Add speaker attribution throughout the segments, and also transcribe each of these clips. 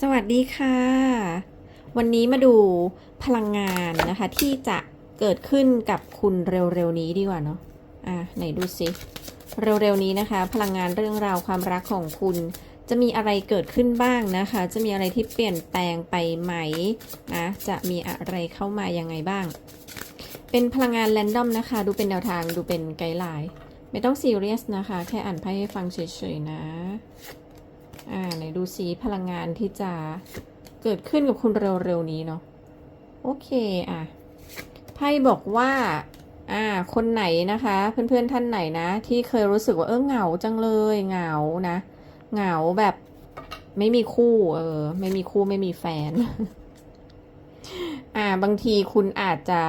Speaker 1: สวัสดีค่ะ วันนี้มาดูพลังงานนะคะ ที่จะเกิดขึ้นกับคุณเร็วๆนี้ดีกว่าเนาะอะไหนดูสิเร็วๆนี้นะคะ พลังงานเรื่องราวความรักของคุณ จะมีอะไรเกิดขึ้นบ้างนะคะ จะมีอะไรที่เปลี่ยนแปลงไปไหมนะจะมีอะไรเข้ามายังไงบ้าง เป็นพลังงานแรนดอมนะคะ ดูเป็นแนวทางดูเป็นไกด์ไลน์ไม่ต้องซีเรียสนะคะ แค่อ่านไพ่ให้ฟังเฉยๆนะ อ่าไหนดูซิพลังงานที่จะเกิดขึ้นกับคุณเร็วๆนี้เนาะโอเคอะไพ่บอกว่าอ่า คนไหนนะคะ เพื่อนๆท่านไหนนะ ที่เคยรู้สึกว่าเออเหงาจังเลยเหงานะ เหงาแบบไม่มีคู่ เออ ไม่มีคู่ไม่มีแฟน อ่า บางทีคุณอาจจะ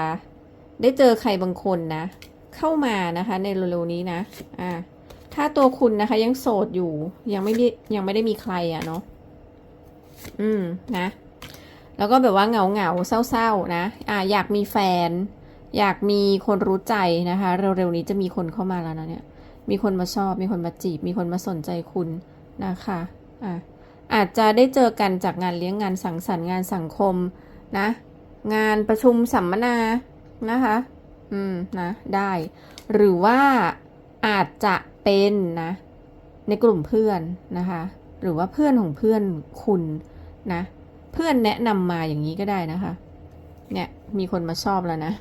Speaker 1: ได้เจอใครบางคนนะ เข้ามานะคะ ในเร็วๆนี้นะ อ่า ถ้าตัวคุณนะคะ ยังโสดอยู่ ยังไม่ได้ยังไม่ได้มีใครอะเนาะอืมนะ แล้วก็แบบว่าเหงาเหงาเศร้าๆนะอ่าอยากมีแฟน อยากมีคนรู้ใจนะคะเร็วๆนี้จะมีคนเข้ามาแล้วนะเนี่ย มีคนมาชอบ มีคนมาจีบ มีคนมาสนใจคุณนะคะอ่าอาจจะได้เจอกันจากงานเลี้ยงงานสังสรรค์งานสังคมนะ งานประชุมสัมมนานะคะ อืมนะได้ หรือว่าอาจจะ เป็นนะ ในกลุ่มเพื่อนนะคะ หรือว่าเพื่อนของเพื่อนคุณนะ เพื่อนแนะนำมาอย่างนี้ก็ได้นะคะ เนี่ยมีคนมาชอบแล้วนะ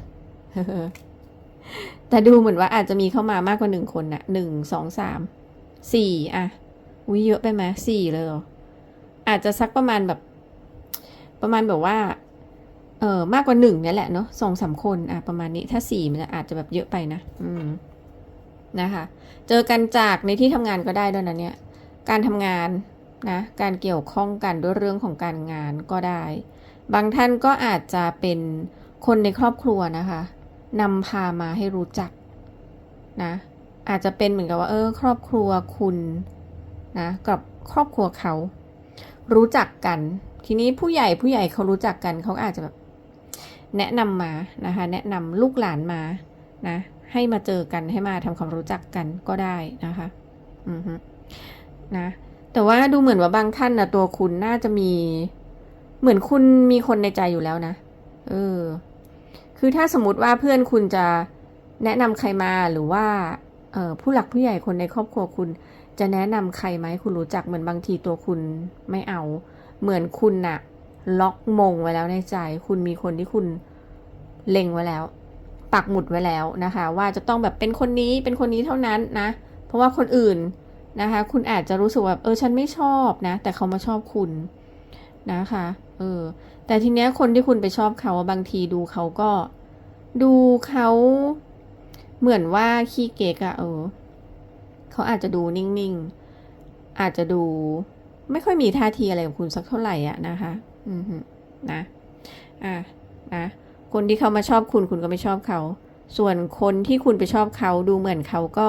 Speaker 1: แต่ดูเหมือนว่าอาจจะมีเข้ามามากกว่าหนึ่งคนนะหนึ่งสองสามสี่อะอุ้ยเยอะไปไหมสี่เลยเหรออาจจะสักประมาณแบบ ประมาณแบบว่า เออมากกว่าหนึ่งนี่แหละเนาะสองสามคนอะประมาณนี้ถ้าสี่มันจะอาจจะแบบเยอะไปนะ อืม นะคะ เจอกันจากในที่ทำงานก็ได้ด้วยนะเนี่ย การทำงานนะ การเกี่ยวข้องกันด้วยเรื่องของการงานก็ได้ บางท่านก็อาจจะเป็นคนในครอบครัวนะคะนำพามาให้รู้จักนะ อาจจะเป็นเหมือนกับว่า เออ ครอบครัวคุณนะกับครอบครัวเขา รู้จักกัน ทีนี้ผู้ใหญ่ผู้ใหญ่เขารู้จักกันเขาอาจจะแบบแนะนำมานะคะ แนะนำลูกหลานมานะ ให้มาเจอกันให้มาทำความรู้จักกันก็ได้นะคะ อือฮึนะ แต่ว่าดูเหมือนว่าบางท่านนะตัวคุณน่าจะมี เหมือนคุณมีคนในใจอยู่แล้วนะ เออ คือถ้าสมมติว่าเพื่อนคุณจะแนะนำใครมาหรือว่าเออผู้หลักผู้ใหญ่คนในครอบครัวคุณ จะแนะนำใครไหมคุณรู้จักเหมือนบางทีตัวคุณไม่เอา เหมือนคุณน่ะ ล็อกมงไว้แล้วในใจ คุณมีคนที่คุณเล็งไว้แล้ว ปักหมุดไว้แล้วนะคะ ว่าจะต้องแบบเป็นคนนี้เป็นคนนี้เท่านั้นนะ เพราะว่าคนอื่นนะคะ คุณอาจจะรู้สึกว่าเออฉันไม่ชอบนะ แต่เขามาชอบคุณนะคะเออแต่ทีเนี้ยคนที่คุณไปชอบเขาบางทีดูเขาก็ ดูเขาเหมือนว่าขี้เก๊กอะเออเขาอาจจะดูนิ่งๆ อาจจะดูไม่ค่อยมีท่าทีอะไรกับคุณสักเท่าไหร่อะนะคะ อืมนะ อะนะ คนที่เขามาชอบคุณคุณก็ไม่ชอบเขา ส่วนคนที่คุณไปชอบเขาดูเหมือนเขาก็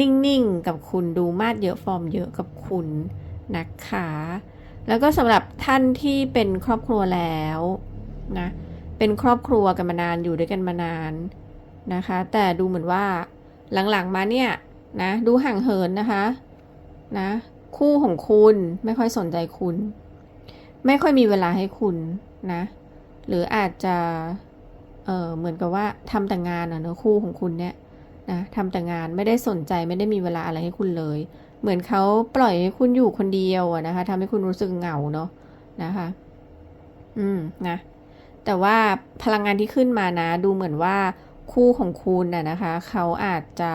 Speaker 1: นิ่งๆกับคุณดูมาดเยอะฟอร์มเยอะกับคุณนะคะ แล้วก็สำหรับท่านที่เป็นครอบครัวแล้วนะเป็นครอบครัวกันมานานอยู่ด้วยกันมานานนะคะ แต่ดูเหมือนว่าหลังๆมาเนี่ยนะดูห่างเหินนะคะนะคู่ของคุณไม่ค่อยสนใจคุณ ไม่ค่อยมีเวลาให้คุณนะ หรืออาจจะเออเหมือนกับว่าทำแต่งานอะเนอะคู่ของคุณเนี่ยนะทำแต่งานไม่ได้สนใจไม่ได้มีเวลาอะไรให้คุณเลย เหมือนเขาปล่อยให้คุณอยู่คนเดียวอะนะคะทำให้คุณรู้สึกเหงาเนาะนะคะ อืมนะแต่ว่าพลังงานที่ขึ้นมานะ ดูเหมือนว่าคู่ของคุณน่ะนะคะ เขาอาจจะ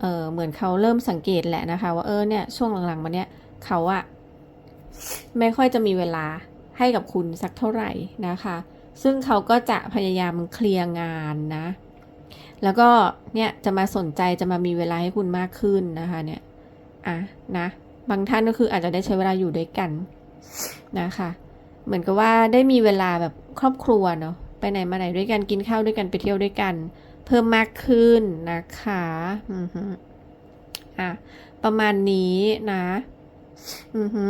Speaker 1: เออเหมือนเขาเริ่มสังเกตแหละนะคะ ว่าเออเนี่ยช่วงหลังๆมาเนี่ยเขาอะไม่ค่อยจะมีเวลา ให้กับคุณสักเท่าไหร่นะคะ ซึ่งเขาก็จะพยายามเคลียร์งานนะ แล้วก็เนี่ยจะมาสนใจจะมามีเวลาให้คุณมากขึ้นนะคะเนี่ยอะนะ บางท่านก็คืออาจจะได้ใช้เวลาอยู่ด้วยกันนะคะ เหมือนกับว่าได้มีเวลาแบบครอบครัวเนาะไปไหนมาไหนด้วยกันกินข้าวด้วยกันไปเที่ยวด้วยกัน เพิ่มมากขึ้นนะคะอือฮึอะประมาณนี้นะอือฮึ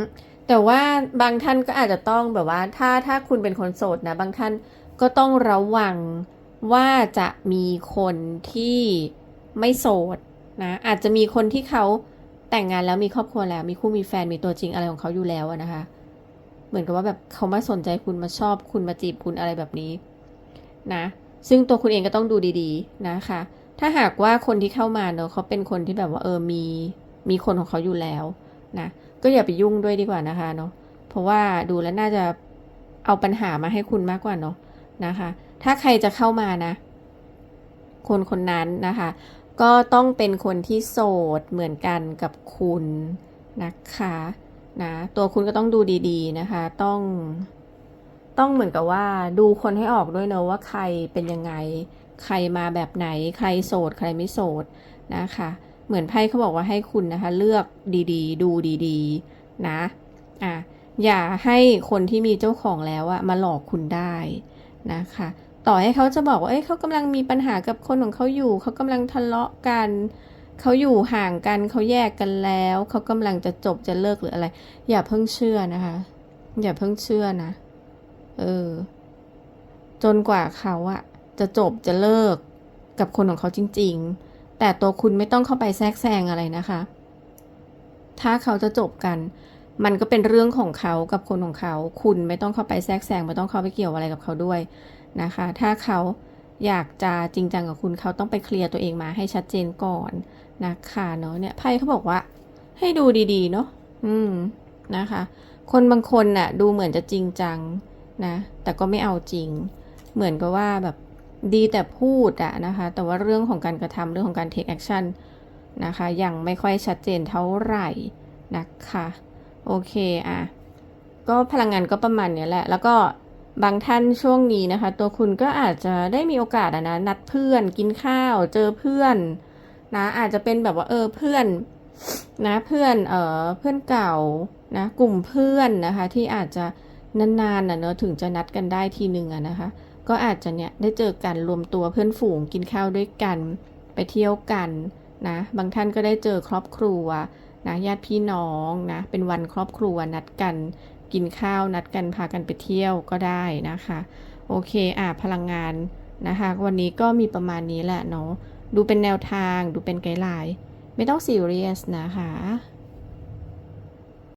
Speaker 1: แต่ว่าบางท่านก็อาจจะต้องแบบว่าถ้าถ้าคุณเป็นคนโสดนะ บางท่านก็ต้องระวังว่าจะมีคนที่ไม่โสดนะอาจจะมีคนที่เขาแต่งงานแล้วมีครอบครัวแล้ว มีคู่มีแฟนมีตัวจริงอะไรของเขาอยู่แล้วนะคะ เหมือนกับว่าแบบเขามาสนใจคุณมาชอบคุณมาจีบคุณอะไรแบบนี้นะซึ่งตัวคุณเองก็ต้องดูดีๆนะคะ ถ้าหากว่าคนที่เข้ามาเนอะเขาเป็นคนที่แบบว่าเออมีมีคนของเขาอยู่แล้วนะ ก็อย่าไปยุ่งด้วยดีกว่านะคะเนาะเพราะว่าดูแล้วน่าจะเอาปัญหามาให้คุณมากกว่าเนาะนะคะ ถ้าใครจะเข้ามานะ คนคนนั้นนะคะ ก็ต้องเป็นคนที่โสดเหมือนกันกับคุณนะคะนะตัวคุณก็ต้องดูดี ๆนะคะ ต้องต้องเหมือนกับว่าดูคนให้ออกด้วยเนอะว่าใครเป็นยังไง ใครมาแบบไหน ใครโสด ใครไม่โสดนะคะ เหมือนไพ่เขาบอกว่าให้คุณนะคะ เลือกดีๆ ดูดีๆ นะ อะ อย่าให้คนที่มีเจ้าของแล้วอะมาหลอกคุณได้นะคะ ต่อให้เขาจะบอกว่า เอ้ยเขากำลังมีปัญหากับคนของเขาอยู่ เขากำลังทะเลาะกัน เขาอยู่ห่างกัน เขาแยกกันแล้ว เขากำลังจะจบจะเลิกหรืออะไร อย่าเพิ่งเชื่อนะคะ อย่าเพิ่งเชื่อนะ เออ จนกว่าเขาอะจะจบจะเลิกกับคนของเขาจริง ๆ แต่ตัวคุณไม่ต้องเข้าไปแทรกแซงอะไรนะคะ ถ้าเขาจะจบกัน มันก็เป็นเรื่องของเขากับคนของเขา คุณไม่ต้องเข้าไปแทรกแซงไม่ต้องเข้าไปเกี่ยวอะไรกับเขาด้วยนะคะ ถ้าเขาอยากจะจริงจังกับคุณเขาต้องไปเคลียร์ตัวเองมาให้ชัดเจนก่อนนะคะเนาะเนี่ยไพ่เขาบอกว่า ให้ดูดีๆเนาะอืมนะคะ คนบางคนน่ะ ดูเหมือนจะจริงจังนะ แต่ก็ไม่เอาจริง เหมือนกับว่าแบบ ดีแต่พูดอะนะคะ แต่ว่าเรื่องของการกระทำเรื่องของการ take action นะคะ ยังไม่ค่อยชัดเจนเท่าไหร่นะคะ โอเคอะ ก็พลังงานก็ประมาณเนี้ยแหละ แล้วก็บางท่านช่วงนี้นะคะ ตัวคุณก็อาจจะได้มีโอกาสอะนะนัดเพื่อนกินข้าว เจอเพื่อนนะอาจจะเป็นแบบว่าเออเพื่อนนะเพื่อนเออเพื่อนเก่านะกลุ่มเพื่อนนะคะที่อาจจะนานๆนะเนอะถึงจะนัดกันได้ทีหนึ่งอะนะคะ ก็อาจจะเนี่ยได้เจอกันรวมตัวเพื่อนฝูงกินข้าวด้วยกัน ไปเที่ยวกันนะ บางท่านก็ได้เจอครอบครัวนะญาติพี่น้องนะเป็นวันครอบครัวนัดกัน กินข้าวนัดกันพากันไปเที่ยวก็ได้นะคะ โอเคอะพลังงานนะคะ วันนี้ก็มีประมาณนี้แหละเนาะดูเป็นแนวทางดูเป็นไกด์ไลน์ไม่ต้องซีเรียสนะคะ